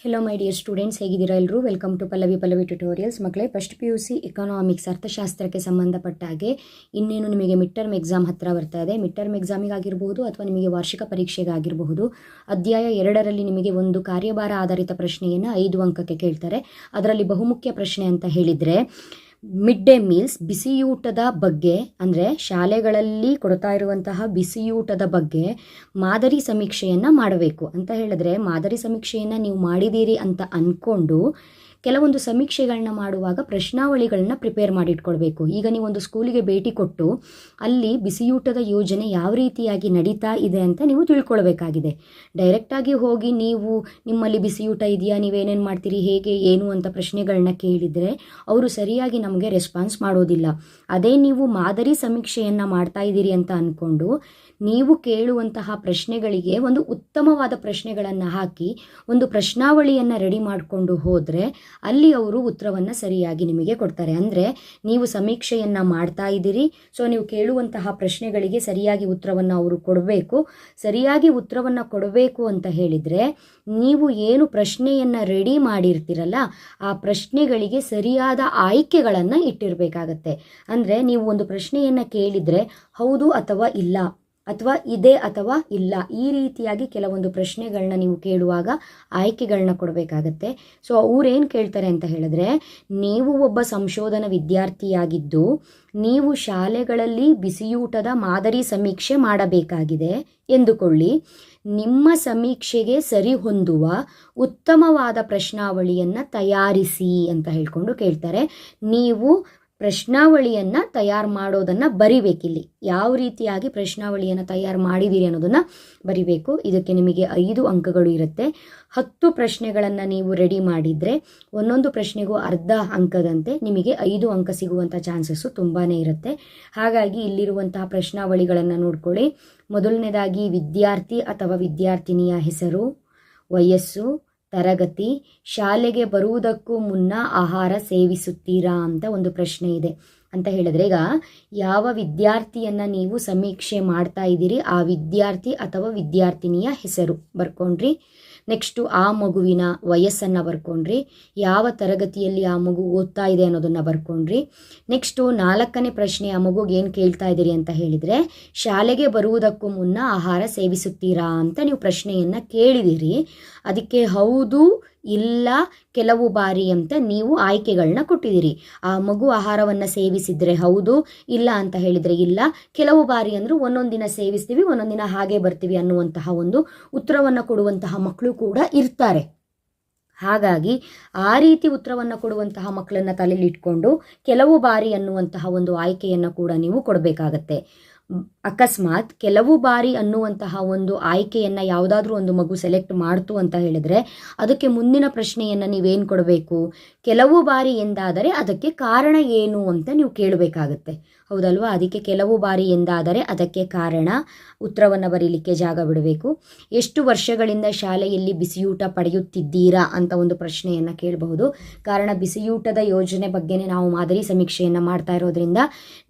Hello my dear students ಹೇಗಿದ್ದೀರಾ ಎಲ್ಲರೂ welcome to Pallavi Pallavi tutorials ಮಕ್ಕಳೇ first P U C economics ಅರ್ಥಶಾಸ್ತ್ರಕ್ಕೆ ಸಂಬಂಧಪಟ್ಟ ಹಾಗೆ ಇನ್ನೇನು ನಿಮಗೆ ಮಿಡ್ ಟರ್ಮ್ ಎಕ್ಸಾಮ್ ಹತ್ತಿರ ಬರ್ತಾ ಇದೆ. ಮಿಡ್ ಟರ್ಮ್ ಎಕ್ಸಾಮಿಗಾಗಿರ್ಬೋದು ಅಥವಾ ನಿಮಗೆ ವಾರ್ಷಿಕ ಪರೀಕ್ಷೆಗಾಗಿರಬಹುದು ಅಧ್ಯಾಯ ಎರಡರಲ್ಲಿ ನಿಮಗೆ ಒಂದು ಕಾರ್ಯಭಾರ ಆಧಾರಿತ ಪ್ರಶ್ನೆಯನ್ನು ಐದು ಅಂಕಕ್ಕೆ ಕೇಳ್ತಾರೆ. ಅದರಲ್ಲಿ ಬಹುಮುಖ್ಯ ಪ್ರಶ್ನೆ ಅಂತ ಹೇಳಿದರೆ ಮಿಡ್ ಡೇ ಮೀಲ್ಸ್ ಬಿಸಿಯೂಟದ ಬಗ್ಗೆ, ಅಂದರೆ ಶಾಲೆಗಳಲ್ಲಿ ಕೊಡ್ತಾ ಇರುವಂತಹ ಬಿಸಿಯೂಟದ ಬಗ್ಗೆ ಮಾದರಿ ಸಮೀಕ್ಷೆಯನ್ನು ಮಾಡಬೇಕು. ಅಂತ ಹೇಳಿದ್ರೆ ಮಾದರಿ ಸಮೀಕ್ಷೆಯನ್ನು ನೀವು ಮಾಡಿದ್ದೀರಿ ಅಂತ ಅಂದ್ಕೊಂಡು ಕೆಲವೊಂದು ಸಮೀಕ್ಷೆಗಳನ್ನ ಮಾಡುವಾಗ ಪ್ರಶ್ನಾವಳಿಗಳನ್ನ ಪ್ರಿಪೇರ್ ಮಾಡಿಟ್ಕೊಳ್ಬೇಕು. ಈಗ ನೀವೊಂದು ಸ್ಕೂಲಿಗೆ ಭೇಟಿ ಕೊಟ್ಟು ಅಲ್ಲಿ ಬಿಸಿಯೂಟದ ಯೋಜನೆ ಯಾವ ರೀತಿಯಾಗಿ ನಡೀತಾ ಇದೆ ಅಂತ ನೀವು ತಿಳ್ಕೊಳ್ಬೇಕಾಗಿದೆ. ಡೈರೆಕ್ಟಾಗಿ ಹೋಗಿ ನೀವು ನಿಮ್ಮಲ್ಲಿ ಬಿಸಿಯೂಟ ಇದೆಯಾ, ನೀವೇನೇನು ಮಾಡ್ತೀರಿ, ಹೇಗೆ, ಏನು ಅಂತ ಪ್ರಶ್ನೆಗಳನ್ನ ಕೇಳಿದರೆ ಅವರು ಸರಿಯಾಗಿ ನಮಗೆ ರೆಸ್ಪಾನ್ಸ್ ಮಾಡೋದಿಲ್ಲ. ಅದೇ ನೀವು ಮಾದರಿ ಸಮೀಕ್ಷೆಯನ್ನು ಮಾಡ್ತಾ ಇದ್ದೀರಿ ಅಂತ ಅಂದ್ಕೊಂಡು ನೀವು ಕೇಳುವಂತಹ ಪ್ರಶ್ನೆಗಳಿಗೆ ಒಂದು ಉತ್ತಮವಾದ ಪ್ರಶ್ನೆಗಳನ್ನು ಹಾಕಿ, ಒಂದು ಪ್ರಶ್ನಾವಳಿಯನ್ನು ರೆಡಿ ಮಾಡಿಕೊಂಡು ಹೋದರೆ ಅಲ್ಲಿ ಅವರು ಉತ್ತರವನ್ನು ಸರಿಯಾಗಿ ನಿಮಗೆ ಕೊಡ್ತಾರೆ. ಅಂದರೆ ನೀವು ಸಮೀಕ್ಷೆಯನ್ನು ಮಾಡ್ತಾ ಇದ್ದೀರಿ, ಸೊ ನೀವು ಕೇಳುವಂತಹ ಪ್ರಶ್ನೆಗಳಿಗೆ ಸರಿಯಾಗಿ ಉತ್ತರವನ್ನು ಅವರು ಕೊಡಬೇಕು. ಸರಿಯಾಗಿ ಉತ್ತರವನ್ನು ಕೊಡಬೇಕು ಅಂತ ಹೇಳಿದರೆ ನೀವು ಏನು ಪ್ರಶ್ನೆಯನ್ನು ರೆಡಿ ಮಾಡಿರ್ತೀರಲ್ಲ, ಆ ಪ್ರಶ್ನೆಗಳಿಗೆ ಸರಿಯಾದ ಆಯ್ಕೆಗಳನ್ನು ಇಟ್ಟಿರಬೇಕಾಗತ್ತೆ. ಅಂದರೆ ನೀವು ಒಂದು ಪ್ರಶ್ನೆಯನ್ನು ಕೇಳಿದರೆ ಹೌದು ಅಥವಾ ಇಲ್ಲ ಅಥವಾ ಇದೆ ಅಥವಾ ಇಲ್ಲ. ಈ ರೀತಿಯಾಗಿ ಕೆಲವೊಂದು ಪ್ರಶ್ನೆಗಳನ್ನ ನೀವು ಕೇಳುವಾಗ ಆಯ್ಕೆಗಳನ್ನ ಕೊಡಬೇಕಾಗತ್ತೆ. ಸೊ, ಅವ್ರೇನು ಕೇಳ್ತಾರೆ ಅಂತ ಹೇಳಿದ್ರೆ, ನೀವು ಒಬ್ಬ ಸಂಶೋಧನಾ ವಿದ್ಯಾರ್ಥಿಯಾಗಿದ್ದು, ನೀವು ಶಾಲೆಗಳಲ್ಲಿ ಬಿಸಿಯೂಟದ ಮಾದರಿ ಸಮೀಕ್ಷೆ ಮಾಡಬೇಕಾಗಿದೆ ಎಂದುಕೊಳ್ಳಿ. ನಿಮ್ಮ ಸಮೀಕ್ಷೆಗೆ ಸರಿ ಹೊಂದುವ ಉತ್ತಮವಾದ ಪ್ರಶ್ನಾವಳಿಯನ್ನು ತಯಾರಿಸಿ ಅಂತ ಹೇಳ್ಕೊಂಡು ಕೇಳ್ತಾರೆ. ನೀವು ಪ್ರಶ್ನಾವಳಿಯನ್ನು ತಯಾರು ಮಾಡೋದನ್ನು ಬರಿಬೇಕಿಲ್ಲಿ. ಯಾವ ರೀತಿಯಾಗಿ ಪ್ರಶ್ನಾವಳಿಯನ್ನು ತಯಾರು ಮಾಡಿದ್ದೀರಿ ಅನ್ನೋದನ್ನು ಬರಿಬೇಕು. ಇದಕ್ಕೆ ನಿಮಗೆ ಐದು ಅಂಕಗಳು ಇರುತ್ತೆ. ಹತ್ತು ಪ್ರಶ್ನೆಗಳನ್ನು ನೀವು ರೆಡಿ ಮಾಡಿದರೆ ಒಂದೊಂದು ಪ್ರಶ್ನೆಗೂ ಅರ್ಧ ಅಂಕದಂತೆ ನಿಮಗೆ ಐದು ಅಂಕ ಸಿಗುವಂಥ ಚಾನ್ಸಸ್ಸು ತುಂಬಾ ಇರುತ್ತೆ. ಹಾಗಾಗಿ ಇಲ್ಲಿರುವಂತಹ ಪ್ರಶ್ನಾವಳಿಗಳನ್ನು ನೋಡ್ಕೊಳ್ಳಿ. ಮೊದಲನೇದಾಗಿ ವಿದ್ಯಾರ್ಥಿ ಅಥವಾ ವಿದ್ಯಾರ್ಥಿನಿಯ ಹೆಸರು, ವಯಸ್ಸು ತರಗತಿ ಶಾಲೆಗೆ ಬರುವುದಕ್ಕೂ ಮುನ್ನ ಆಹಾರ ಸೇವಿಸುತ್ತೀರಾ ಅಂತ ಒಂದು ಪ್ರಶ್ನೆ ಇದೆ. ಅಂತ ಹೇಳಿದ್ರೆ, ಈಗ ಯಾವ ವಿದ್ಯಾರ್ಥಿಯನ್ನು ನೀವು ಸಮೀಕ್ಷೆ ಮಾಡ್ತಾ ಇದ್ದೀರಿ, ಆ ವಿದ್ಯಾರ್ಥಿ ಅಥವಾ ವಿದ್ಯಾರ್ಥಿನಿಯ ಹೆಸರು ಬರ್ಕೊಂಡ್ರಿ. ನೆಕ್ಸ್ಟು ಆ ಮಗುವಿನ ವಯಸ್ಸನ್ನು ಬರ್ಕೊಂಡ್ರಿ. ಯಾವ ತರಗತಿಯಲ್ಲಿ ಆ ಮಗು ಓದ್ತಾ ಇದೆ ಅನ್ನೋದನ್ನು ಬರ್ಕೊಂಡ್ರಿ. ನೆಕ್ಸ್ಟು ನಾಲ್ಕನೇ ಪ್ರಶ್ನೆ, ಆ ಮಗುಗೆ ಏನು ಕೇಳ್ತಾ ಇದ್ದೀರಿ ಅಂತ ಹೇಳಿದರೆ, ಶಾಲೆಗೆ ಬರುವುದಕ್ಕೂ ಮುನ್ನ ಆಹಾರ ಸೇವಿಸುತ್ತೀರಾ ಅಂತ ನೀವು ಪ್ರಶ್ನೆಯನ್ನು ಕೇಳಿದಿರಿ. ಅದಕ್ಕೆ ಹೌದು ಇಲ್ಲ ಕೆಲವು ಬಾರಿ ಅಂತ ನೀವು ಆಯ್ಕೆಗಳನ್ನ ಕೊಟ್ಟಿದ್ದೀರಿ. ಆ ಮಗು ಆಹಾರವನ್ನು ಸೇವಿಸಿದರೆ ಹೌದು, ಇಲ್ಲ ಅಂತ ಹೇಳಿದರೆ ಇಲ್ಲ. ಕೆಲವು ಬಾರಿ ಅಂದರೂ ಒಂದೊಂದು ದಿನ ಸೇವಿಸ್ತೀವಿ, ಒಂದೊಂದು ದಿನ ಹಾಗೆ ಬರ್ತೀವಿ ಅನ್ನುವಂತಹ ಒಂದು ಉತ್ತರವನ್ನು ಕೊಡುವಂತಹ ಮಕ್ಕಳು ಕೂಡ ಇರ್ತಾರೆ. ಹಾಗಾಗಿ ಆ ರೀತಿ ಉತ್ತರವನ್ನು ಕೊಡುವಂತಹ ಮಕ್ಕಳನ್ನು ತಲೆಯಲ್ಲಿ ಇಟ್ಕೊಂಡು ಕೆಲವು ಬಾರಿ ಅನ್ನುವಂತಹ ಒಂದು ಆಯ್ಕೆಯನ್ನು ಕೂಡ ನೀವು ಕೊಡಬೇಕಾಗತ್ತೆ. ಅಕಸ್ಮಾತ್ ಕೆಲವು ಬಾರಿ ಅನ್ನುವಂತಹ ಒಂದು ಆಯ್ಕೆಯನ್ನು ಯಾವುದಾದ್ರೂ ಒಂದು ಮಗು ಸೆಲೆಕ್ಟ್ ಮಾಡ್ತು ಅಂತ ಹೇಳಿದರೆ ಅದಕ್ಕೆ ಮುಂದಿನ ಪ್ರಶ್ನೆಯನ್ನು ನೀವೇನು ಕೊಡಬೇಕು? ಕೆಲವು ಬಾರಿ ಎಂದಾದರೆ ಅದಕ್ಕೆ ಕಾರಣ ಏನು ಅಂತ ನೀವು ಕೇಳಬೇಕಾಗತ್ತೆ. ಹೌದಲ್ವಾ? ಅದಕ್ಕೆ ಕೆಲವು ಬಾರಿ ಎಂದಾದರೆ ಅದಕ್ಕೆ ಕಾರಣ ಉತ್ತರವನ್ನು ಬರೀಲಿಕ್ಕೆ ಜಾಗ ಬಿಡಬೇಕು. ಎಷ್ಟು ವರ್ಷಗಳಿಂದ ಶಾಲೆಯಲ್ಲಿ ಬಿಸಿಯೂಟ ಪಡೆಯುತ್ತಿದ್ದೀರಾ ಅಂತ ಒಂದು ಪ್ರಶ್ನೆಯನ್ನು ಕೇಳಬಹುದು. ಕಾರಣ ಬಿಸಿಯೂಟದ ಯೋಜನೆ ಬಗ್ಗೆನೇ ನಾವು ಮಾದರಿ ಸಮೀಕ್ಷೆಯನ್ನು ಮಾಡ್ತಾ ಇರೋದ್ರಿಂದ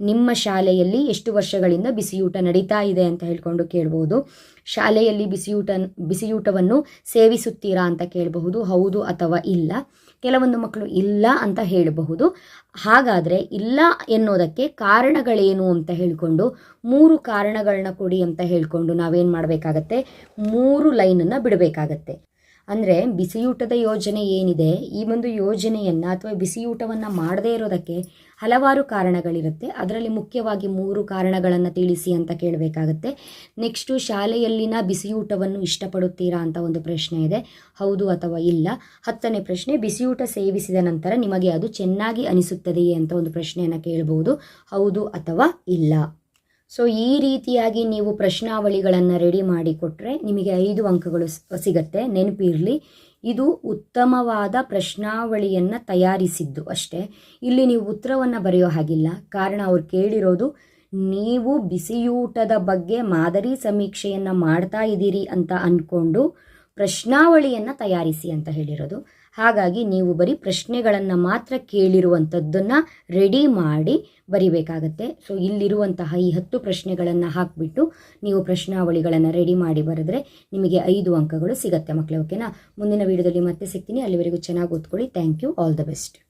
ನಿಮ್ಮ ಶಾಲೆಯಲ್ಲಿ ಎಷ್ಟು ವರ್ಷಗಳಿಂದ ಬಿಸಿಯೂಟ ನಡೀತಾ ಇದೆ ಅಂತ ಹೇಳ್ಕೊಂಡು ಕೇಳ್ಬೋದು. ಶಾಲೆಯಲ್ಲಿ ಬಿಸಿಯೂಟ, ಬಿಸಿಯೂಟವನ್ನು ಸೇವಿಸುತ್ತೀರಾ ಅಂತ ಕೇಳಬಹುದು. ಹೌದು ಅಥವಾ ಇಲ್ಲ? ಕೆಲವೊಂದು ಮಕ್ಕಳು ಇಲ್ಲ ಅಂತ ಹೇಳಬಹುದು. ಹಾಗಾದರೆ ಇಲ್ಲ ಎನ್ನೋದಕ್ಕೆ ಕಾರಣಗಳೇನು ಅಂತ ಹೇಳಿಕೊಂಡು, ಮೂರು ಕಾರಣಗಳನ್ನ ಕೊಡಿ ಅಂತ ಹೇಳಿಕೊಂಡು ನಾವೇನು ಮಾಡಬೇಕಾಗತ್ತೆ? ಮೂರು ಲೈನನ್ನು ಬಿಡಬೇಕಾಗತ್ತೆ. ಅಂದರೆ ಬಿಸಿಯೂಟದ ಯೋಜನೆ ಏನಿದೆ? ಈ ಒಂದು ಯೋಜನೆಯನ್ನು ಅಥವಾ ಬಿಸಿಯೂಟವನ್ನು ಮಾಡದೇ ಇರೋದಕ್ಕೆ ಹಲವಾರು ಕಾರಣಗಳಿರುತ್ತೆ. ಅದರಲ್ಲಿ ಮುಖ್ಯವಾಗಿ ಮೂರು ಕಾರಣಗಳನ್ನು ತಿಳಿಸಿ ಅಂತ ಕೇಳಬೇಕಾಗತ್ತೆ. ನೆಕ್ಸ್ಟು ಶಾಲೆಯಲ್ಲಿನ ಬಿಸಿಯೂಟವನ್ನು ಇಷ್ಟಪಡುತ್ತೀರಾ ಅಂತ ಒಂದು ಪ್ರಶ್ನೆ ಇದೆ. ಹೌದು ಅಥವಾ ಇಲ್ಲ? ಹತ್ತನೇ ಪ್ರಶ್ನೆ, ಬಿಸಿಯೂಟ ಸೇವಿಸಿದ ನಂತರ ನಿಮಗೆ ಅದು ಚೆನ್ನಾಗಿ ಅನಿಸುತ್ತದೆಯೇ ಅಂತ ಒಂದು ಪ್ರಶ್ನೆಯನ್ನು ಕೇಳಬಹುದು ಹೌದು ಅಥವಾ ಇಲ್ಲ? ಸೊ ಈ ರೀತಿಯಾಗಿ ನೀವು ಪ್ರಶ್ನಾವಳಿಗಳನ್ನು ರೆಡಿ ಮಾಡಿ ಕೊಟ್ಟರೆ ನಿಮಗೆ ಐದು ಅಂಕಗಳು ಸಿಗತ್ತೆ. ನೆನಪಿರಲಿ. ಇದು ಉತ್ತಮವಾದ ಪ್ರಶ್ನಾವಳಿಯನ್ನು ತಯಾರಿಸಿದ್ದು ಅಷ್ಟೇ. ಇಲ್ಲಿ ನೀವು ಉತ್ತರವನ್ನು ಬರೆಯೋ ಹಾಗಿಲ್ಲ. ಕಾರಣ ಅವ್ರು ಕೇಳಿರೋದು, ನೀವು ಬಿಸಿಯೂಟದ ಬಗ್ಗೆ ಮಾದರಿ ಸಮೀಕ್ಷೆಯನ್ನು ಮಾಡ್ತಾ ಇದ್ದೀರಿ ಅಂತ ಅಂದ್ಕೊಂಡು ಪ್ರಶ್ನಾವಳಿಯನ್ನು ತಯಾರಿಸಿ ಅಂತ ಹೇಳಿರೋದು. ಹಾಗಾಗಿ ನೀವು ಬರೀ ಪ್ರಶ್ನೆಗಳನ್ನು ಮಾತ್ರ ಕೇಳಿರುವಂಥದ್ದನ್ನು ರೆಡಿ ಮಾಡಿ ಬರಿಬೇಕಾಗತ್ತೆ. ಸೊ ಇಲ್ಲಿರುವಂತಹ ಈ ಹತ್ತು ಪ್ರಶ್ನೆಗಳನ್ನು ಹಾಕಿಬಿಟ್ಟು ನೀವು ಪ್ರಶ್ನಾವಳಿಗಳನ್ನು ರೆಡಿ ಮಾಡಿ ಬರೆದ್ರೆ ನಿಮಗೆ ಐದು ಅಂಕಗಳು ಸಿಗತ್ತೆ ಮಕ್ಕಳು ಓಕೆನಾ ಮುಂದಿನ ವೀಡಿಯೋದಲ್ಲಿ ಮತ್ತೆ ಸಿಗ್ತೀನಿ. ಅಲ್ಲಿವರೆಗೂ ಚೆನ್ನಾಗಿ ಓದ್ಕೊಳ್ಳಿ. Thank you all the best